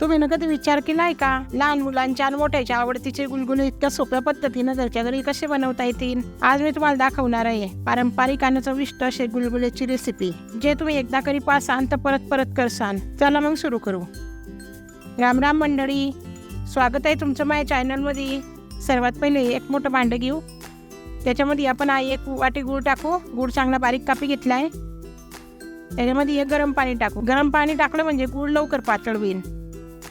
तुम्ही ना कधी विचार केलाय का? लहान मुलांच्या आणि मोठ्याच्या आवडतीचे गुलगुले इतक्या सोप्या पद्धतीनं घरच्या घरी कसे बनवता येतील? आज मी तुम्हाला दाखवणार आहे. पारंपरिक आणि चविष्ट असे गुलगुलेची रेसिपी जे तुम्ही एकदा करी पासाल तर परत परत करसान चला मग सुरू करू. राम राम मंडळी स्वागत आहे तुमचं माझ्या चॅनलमध्ये सर्वात पहिले एक मोठं भांडं घेऊ. त्याच्यामध्ये आपण एक वाटी गूळ टाकू. गूळ चांगला बारीक कापी घेतला आहे त्याच्यामध्ये एक गरम पाणी टाकू. गरम पाणी टाकलं म्हणजे गूळ लवकर पातळ होईल.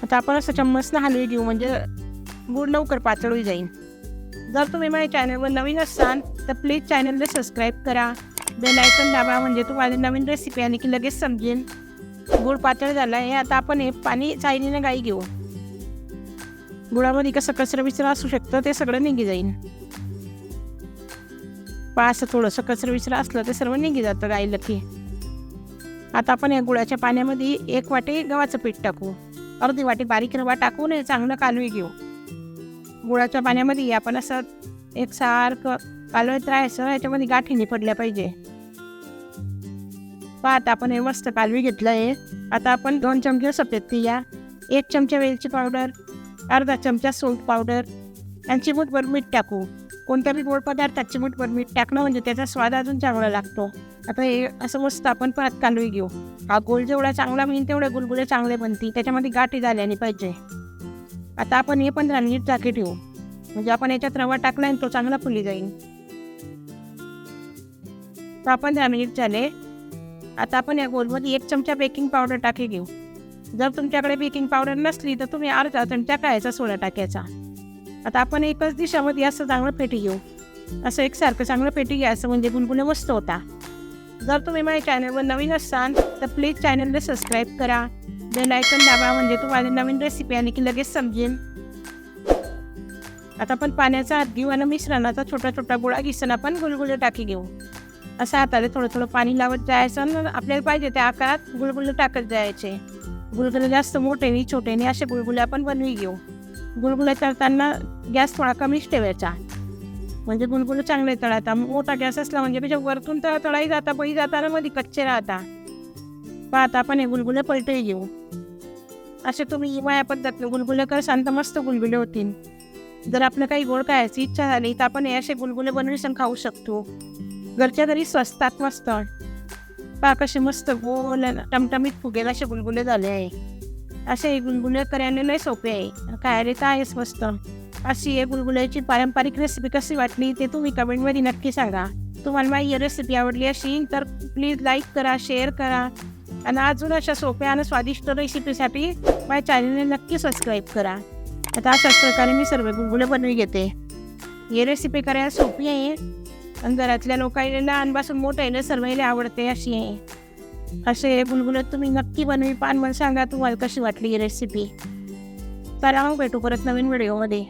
आता आपण असं चम्मचनं हलवी घेऊ म्हणजे गूळ लवकर पातळ होई जाईल जर तुम्ही माझ्या चॅनलवर नवीन असाल तर प्लीज चॅनलला सबस्क्राईब करा. बेल आयकन दाबा म्हणजे तुम्हाला नवीन रेसिपी आली की लगेच समजेल. गुळ पातळ झाला आहे आता आपण हे पाणी चायनीनं गाई घेऊ. गुळामध्ये कसं कचरा विचरा असू शकतं ते सगळं निघी जाईल पा असं थोडंसं कचरा विचरा असलं ते सर्व निघी जातं गाईला की. आता आपण या गुळाच्या पाण्यामध्ये एक वाटी गव्हाचं पीठ टाकू. अर्धी वाटी बारीक रवा टाकून चांगलं कालवी घेऊ. गुळाच्या पाण्यामध्ये आपण असं एक सारखं कालवत राहायचं याच्यामध्ये गाठीने पडल्या पाहिजे. पाहत आपण हे मस्त कालवी घेतलं आहे आता आपण दोन चमचे सफेद तिया एक चमचा वेलची पावडर अर्धा चमचा सोल्ट पावडर आणि चिमूटभर मीठ टाकू. कोणत्याही गोड पदार्थात चिमूटभर मीठ टाकणं म्हणजे त्याचा स्वाद अजून चांगला लागतो. आता हे असं मस्त आपण परत कालवी घेऊ. हा गोल जेवढा चांगला होईल तेवढे गुलगुले चांगले बनतील. त्याच्यामध्ये गाठी झाल्याने पाहिजे. आता आपण हे पंधरा मिनिट झाकी ठेवू. म्हणजे आपण याच्यात रवा टाकला आणि तो चांगला फुली जाईल. तर आपण पंधरा मिनिट झाले. आता आपण या गोलमध्ये एक चमचा बेकिंग पावडर टाकी घेऊ. जर तुमच्याकडे बेकिंग पावडर नसली तर तुम्ही अर्धा चमचा खायचा सोडा टाकायचा. आता आपण एकच दिशामध्ये असं चांगलं पेटी घेऊ. असं एकसारखं चांगलं पेटी घ्यायचं म्हणजे गुणगुणे मस्त होता. जर तुम्ही माझ्या चॅनलवर नवीन असाल तर प्लीज चॅनलला सबस्क्राईब करा. बेल आयकन दाबा म्हणजे तुम्हाला नवीन रेसिपी आली की लगेच समजेल. आता आपण पाण्याचा हात घेऊ आणि मिश्रणाचा छोटा छोटा गोळा घिसून आपण गुलगुले टाकी घेऊ. असं हाताला थोडं थोडं पाणी लावत जायचं आणि आपल्याला पाहिजे त्या आकारात गुलगुले टाकत जायचे. गुलगुले जास्त मोठे नाही छोटे नाही असे गुलगुले आपण बनवी घेऊ. गुलगुले तळताना गॅस थोडा कमीच ठेवायचा. म्हणजे गुलगुले चांगले तळाता मोठा गॅस असला म्हणजे त्याच्या वरतून तर तळाही जाता पळी जाताना मध्ये कच्चे राहता. पाहता आपण हे गुलगुले पलटही घेऊ. असे तुम्ही माया पद्धतीने गुलगुले करसान तर मस्त गुलगुले होतील. जर आपलं काही गोड खायची इच्छा झाली तर आपण हे असे गुलगुले बनवून खाऊ शकतो. घरच्या घरी स्वस्तात मस्त. पहा कसे मस्त गोल टमटमीत फुगेल असे गुलगुले झाले आहे. असे हे गुलगुले करायला लय सोपे आहे. काय तर आहेच मस्त अशी हे गुलगुल्याची पारंपरिक रेसिपी कशी वाटली ते तुम्ही कमेंटमध्ये नक्की सांगा. तुम्हाला माझी रेसिपी आवडली असेल तर प्लीज लाईक करा शेअर करा. आणि अजून अशा सोप्या आणि स्वादिष्ट रेसिपीसाठी माझ्या चॅनलने नक्की सबस्क्राईब करा. आता अशाच प्रकारे मी सर्व गुलगुले बनवी घेते. ही रेसिपी करायला सोपी आहे. आणि घरातल्या लोकांना लहानपासून मोठ्याला सर्वांना आवडते अशी आहे. असे गुलगुलत तुम्ही नक्की बनवी. पान मला सांगा तुम्हाला कशी वाटली ही रेसिपी चला मग भेटू परत नवीन व्हिडिओमध्ये